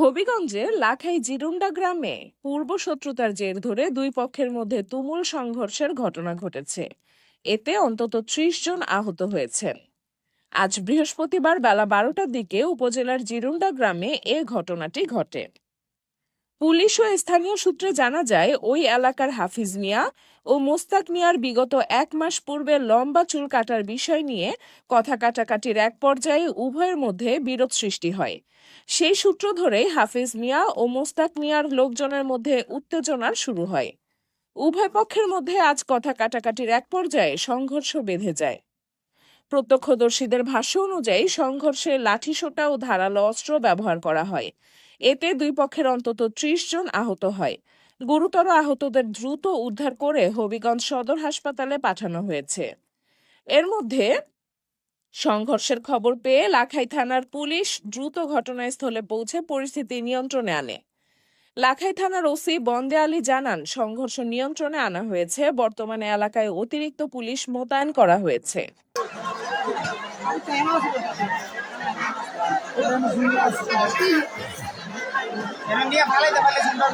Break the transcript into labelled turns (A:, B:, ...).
A: হবিগঞ্জের লাখাই জিরুন্ডা গ্রামে পূর্ব শত্রুতার জের ধরে দুই পক্ষের মধ্যে তুমুল সংঘর্ষের ঘটনা ঘটেছে। এতে অন্তত ত্রিশ জন আহত হয়েছেন। আজ বৃহস্পতিবার বেলা বারোটার দিকে উপজেলার জিরুন্ডা গ্রামে এ ঘটনাটি ঘটে। পুলিশ ও স্থানীয় সূত্রে জানা যায়, ওই এলাকার হাফিজ মিয়া ও মোস্তাক মিয়ার বিগত এক মাস পূর্বে লম্বা চুল কাটার বিষয় নিয়ে কথা কাটাকাটির এক পর্যায়ে উভয়ের মধ্যে বিরোধ সৃষ্টি হয়। সেই সূত্র ধরেই হাফিজ মিয়া ও মোস্তাক মিয়ার লোকজনের মধ্যে উত্তেজনার শুরু হয়। উভয় পক্ষের মধ্যে আজ কথা কাটাকাটির এক পর্যায়ে সংঘর্ষ বেঁধে যায়। প্রত্যক্ষদর্শীদের ভাষ্য অনুযায়ী সংঘর্ষে লাঠিসোঁটা ও ধারালো অস্ত্র ব্যবহার করা হয়। এতে দুই পক্ষের অন্তত ত্রিশ জন আহত হয়। গুরুতর আহতদের দ্রুত উদ্ধার করে হবিগঞ্জ সদর হাসপাতালে পাঠানো হয়েছে। এর মধ্যে সংঘর্ষের খবর পেয়ে লাখাই থানার পুলিশ দ্রুত ঘটনাস্থলে পৌঁছে পরিস্থিতি নিয়ন্ত্রণে আনে। লাখাই থানার ওসি বন্দে আলী জানান, সংঘর্ষ নিয়ন্ত্রণে আনা হয়েছে। বর্তমানে এলাকায় অতিরিক্ত পুলিশ মোতায়েন করা হয়েছে।
B: ella mala y después.